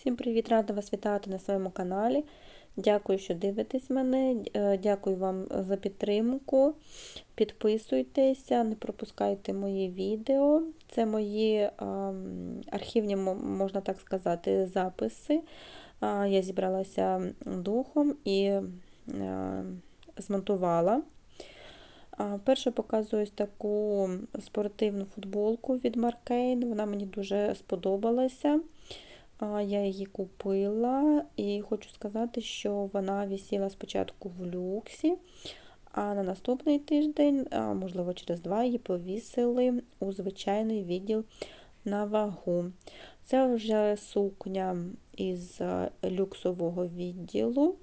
Всім привіт! Рада вас вітати на своєму каналі. Дякую, що дивитесь мене. Е, Дякую вам за підтримку. Підписуйтеся, не пропускайте мої відео. Це мої архівні, можна так сказати, записи. Я зібралася духом і е, змонтувала. Перше показую ось таку спортивну футболку від Маркейн. Вона мені дуже сподобалася. Я її купила і хочу сказати, що вона висіла спочатку в люксі, а на наступний тиждень, можливо, через два, її повісили у звичайний відділ на вагу. Це вже сукня із люксового відділу.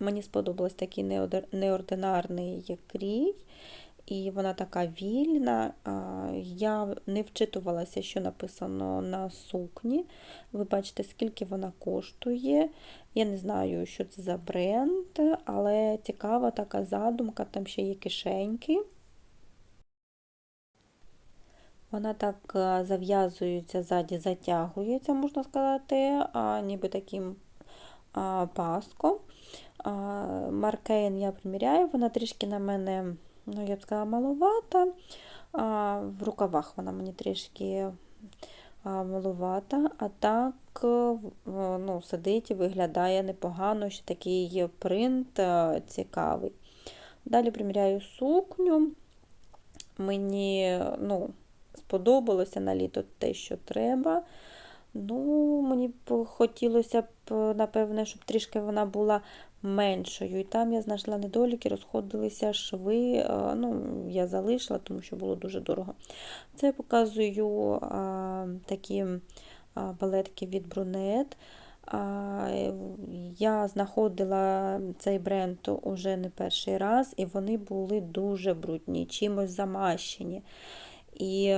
Мені сподобалось такий неординарний крій, і вона така вільна. Я не вчитувалася, що написано на сукні. Ви бачите, скільки вона коштує. Я не знаю, що це за бренд, але цікава така задумка, там ще є кишеньки. Вона так е, зав'язується ззаді, затягується, можна сказати, ніби таким паском. Маркейн я приміряю, вона трішки на мене, ну, я б сказала, маловата. А, В рукавах вона мені трішки маловата, а так е, ну, сидить і виглядає непогано, ще такий принт е, цікавий. Далі приміряю сукню. Мені ну, сподобалося на літо те, що треба. Ну, мені б хотілося б, напевне, щоб трішки вона була меншою. І там я знайшла недоліки, розходилися шви. е, Ну, я залишила, тому що було дуже дорого. Це я показую а, такі а, балетки від Брунет. Я знаходила цей бренд уже не перший раз, і вони були дуже брудні, чимось замащені. І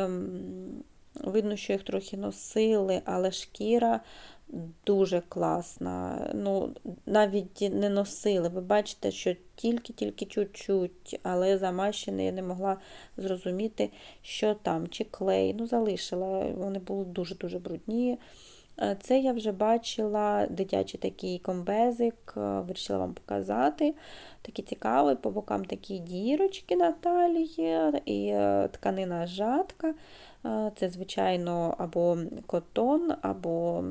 видно, що їх трохи носили, але шкіра дуже класна. Ну, навіть не носили. Ви бачите, що тільки-тільки чуть-чуть, але замащене, я не могла зрозуміти, що там, чи клей. Ну, залишила. Вони були дуже-дуже брудні. Е, Це я вже бачила дитячий такий комбезик, е, вирішила вам показати. Такий цікавий, по бокам такі дірочки на талії, і е, тканина жатка. Це, звичайно, або котон, або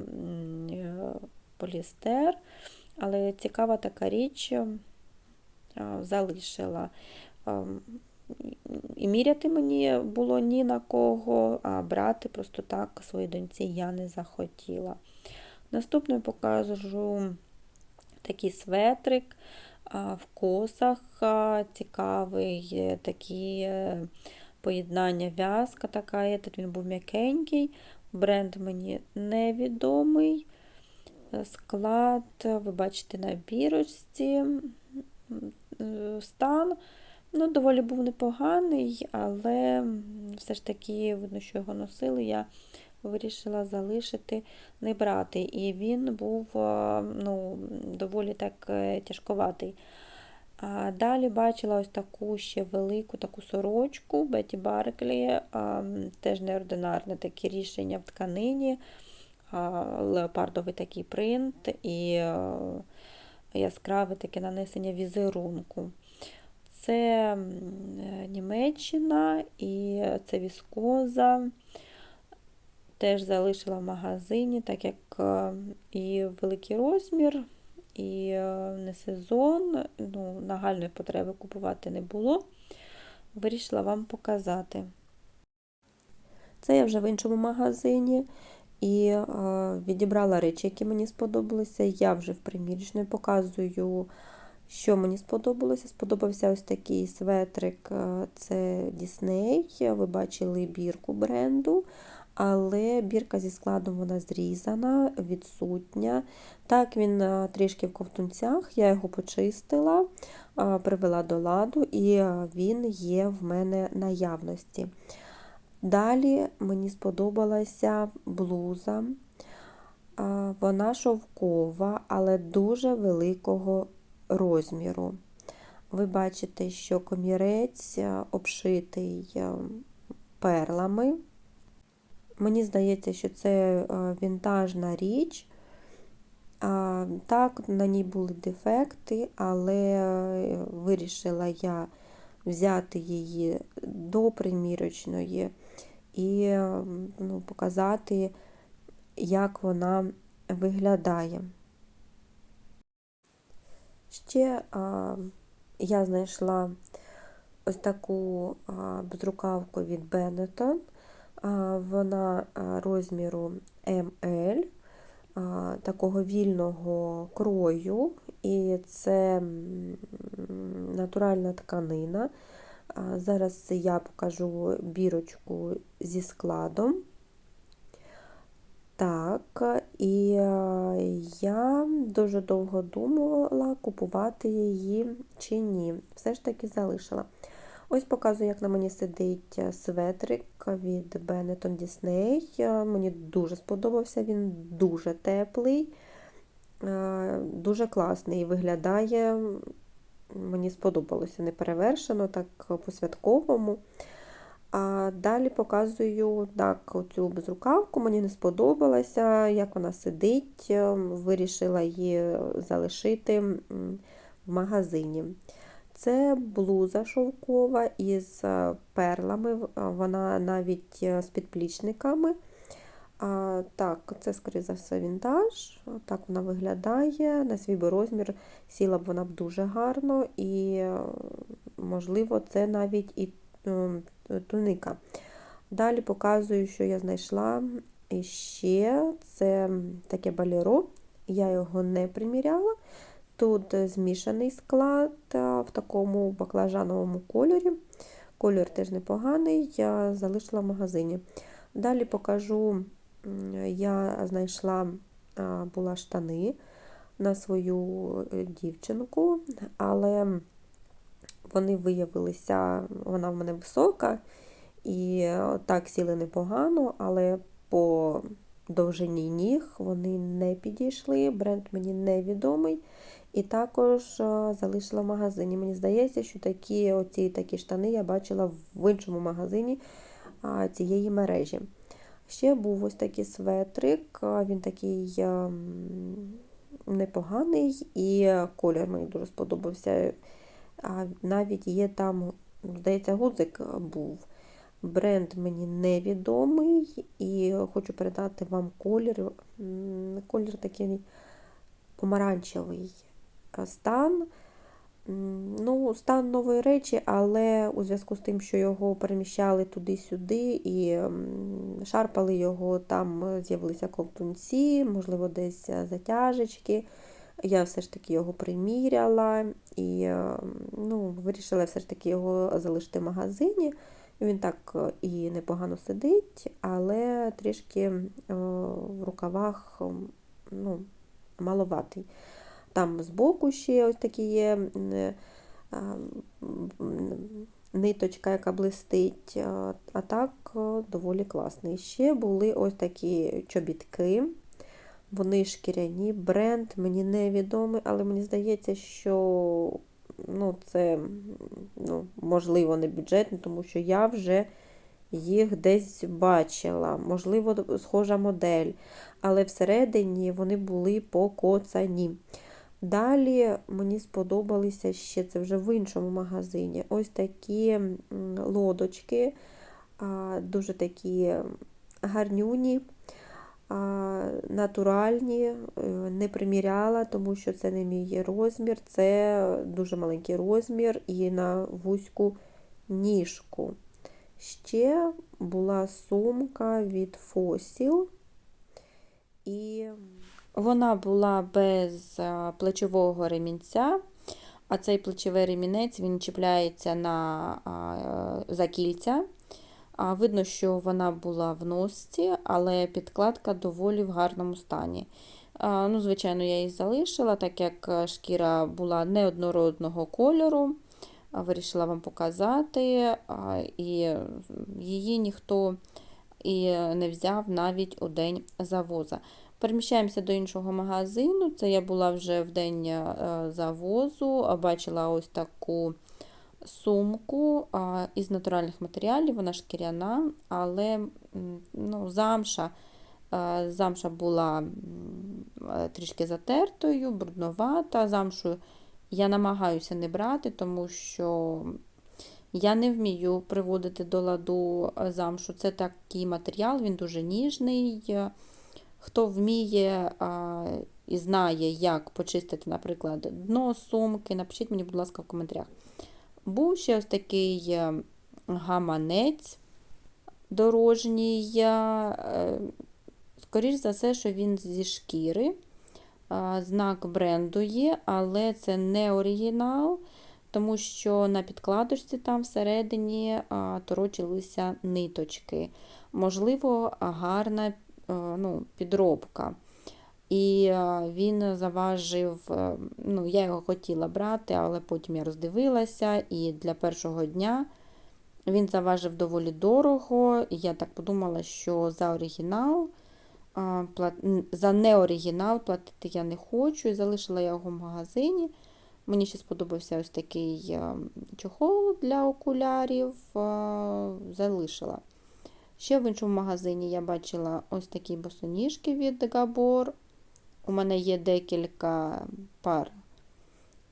полістер. Але цікава така річ залишила. І міряти мені було ні на кого, а брати просто так своїй доньці я не захотіла. Наступною покажу такий светрик в косах цікавий, е, такі е, поєднання в'язка така, він був м'якенький, бренд мені невідомий. Е, Склад, ви бачите на бірочці, стан. Ну, доволі був непоганий, але все ж таки, видно, що його носили, я вирішила залишити, не брати. І він був ну, доволі так е, тяжковатий. А далі бачила ось таку ще велику таку сорочку Беті Барклі, теж неординарне таке рішення в тканині, леопардовий такий принт і а, яскраве таке нанесення візерунку. Це е, Німеччина і це віскоза. Теж залишила в магазині, так як е, і великий розмір, і е, не сезон, ну, нагальної потреби купувати не було. Вирішила вам показати. Це я вже в іншому магазині і відібрала речі, які мені сподобалися. Я вже в примірочної показую, що мені сподобалося. Сподобався ось такий светрик, е, це Disney. Ви бачили бірку бренду, але бірка зі складом вона зрізана, відсутня. Так, він е, трішки в ковтунцях, я його почистила, е, привела до ладу, і він є в мене наявності. Далі мені сподобалася блуза. Вона шовкова, але дуже великого розміру. Ви бачите, що комірець е, обшитий е, перлами. Мені здається, що це е, вінтажна річ. Так, на ній були дефекти, але вирішила я взяти її до примірочної і ну, показати, як вона виглядає. Ще а, я знайшла ось таку а, безрукавку від Benetton. А, вона розміру ML, а, такого вільного крою, і це натуральна тканина. А, зараз я покажу бірочку зі складом. Так, і е, я дуже довго думала, купувати її чи ні. Все ж таки залишила. Ось показую, як на мені сидить светрик від Benetton Disney. Мені дуже сподобався, він дуже теплий, е, дуже класний виглядає, мені сподобалося неперевершено, так по-святковому. А далі показую так, оцю безрукавку, мені не сподобалася, як вона сидить, вирішила її залишити в магазині. Це блуза шовкова із перлами, вона навіть з підплічниками. А, Так, це, скоріше за все, вінтаж. Так вона виглядає. На свій би розмір сіла б вона б дуже гарно, і, можливо, це навіть і туника. Далі показую, що я знайшла ще це таке балеро, я його не приміряла. Тут змішаний склад в такому баклажановому кольорі. Кольор теж непоганий, я залишила в магазині. Далі покажу, я знайшла була штани на свою е, дівчинку, але вони виявилися, вона в мене висока, і так сіли непогано, але по довжині ніг вони не підійшли. Бренд мені невідомий. І також залишила в магазині. Мені здається, що такі оці такі штани я бачила в іншому магазині цієї мережі. Ще був ось такий светрик, він такий непоганий, і колір мені дуже сподобався. Навіть є там, здається, гудзик був. Бренд мені невідомий, і хочу передати вам колір. Колір такий помаранчевий стан. Ну, Стан нової речі, але у зв'язку з тим, що його переміщали туди-сюди і шарпали його, там з'явилися ковтунці, можливо, десь затяжечки. Я все ж таки його приміряла і е, ну, вирішила все ж таки його залишити в магазині. Він так е, і непогано сидить, але трішки е, в рукавах ну, маловатий. Там збоку ще ось такі є ниточка, яка блистить, а так доволі класний. Ще були ось такі чобітки. Вони шкіряні, бренд мені невідомий, але мені здається, що ну, це ну, можливо не бюджетне, тому що я вже їх десь бачила. Можливо, схожа модель, але всередині вони були покоцані. Далі мені сподобалися ще це вже в іншому магазині. Ось такі лодочки, дуже такі гарнюні натуральні, е, не приміряла, тому що це не мій розмір, це дуже маленький розмір і на вузьку ніжку. Ще була сумка від Fossil. І вона була без плечового ремінця, а цей плечовий ремінець він чіпляється на закільця. Видно, що вона була в носці, але підкладка доволі в гарному стані. Ну, Звичайно, я її залишила, так як е, шкіра була неоднородного кольору. Вирішила вам показати, і її ніхто і не взяв навіть у день завоза. Переміщаємося до іншого магазину. Це я була вже в день е, завозу, бачила ось таку сумку із натуральних матеріалів, вона шкіряна, але ну, замша Замша була трішки затертою, брудновата. Замшу я намагаюся не брати, тому що я не вмію приводити до ладу замшу. Це такий матеріал, він дуже ніжний. Хто вміє а, і знає, як почистити, наприклад, дно сумки, напишіть мені, будь ласка, в коментарях. Був ще ось такий е, гаманець дорожній. е, Скоріш за все, що він зі шкіри. Знак бренду є, але це не оригінал, тому що на підкладочці там всередині торочилися ниточки. Можливо, гарна е, ну, підробка. І е, він заважив, е, ну, я його хотіла брати, але потім я роздивилася, і для першого дня він заважив доволі дорого. І я так подумала, що за оригінал, н- за неоригінал платити я не хочу, і залишила я його в магазині. Мені ще сподобався ось такий е, чохол для окулярів, е, залишила. Ще в іншому магазині я бачила ось такі босоніжки від Габор. У мене є декілька пар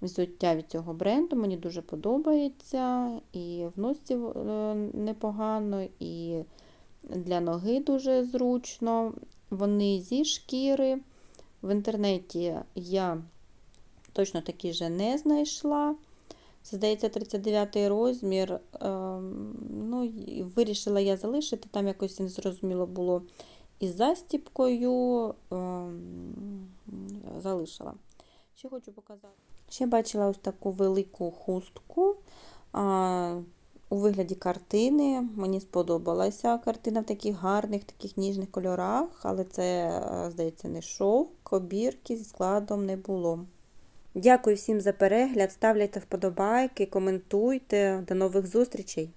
взуття від цього бренду. Мені дуже подобається. І в носці е, непогано, і для ноги дуже зручно. Вони зі шкіри. В інтернеті я точно такі же не знайшла. Це, здається, 39 розмір. Ем, Ну, вирішила я залишити, там якось незрозуміло було із застіпкою. ем, Залишила. Ще хочу показати. Ще бачила ось таку велику хустку а, у вигляді картини. Мені сподобалася картина в таких гарних, таких ніжних кольорах, але це, е, здається, не шовк, обірки зі складом не було. Дякую всім за перегляд. Ставляйте вподобайки, коментуйте. До нових зустрічей!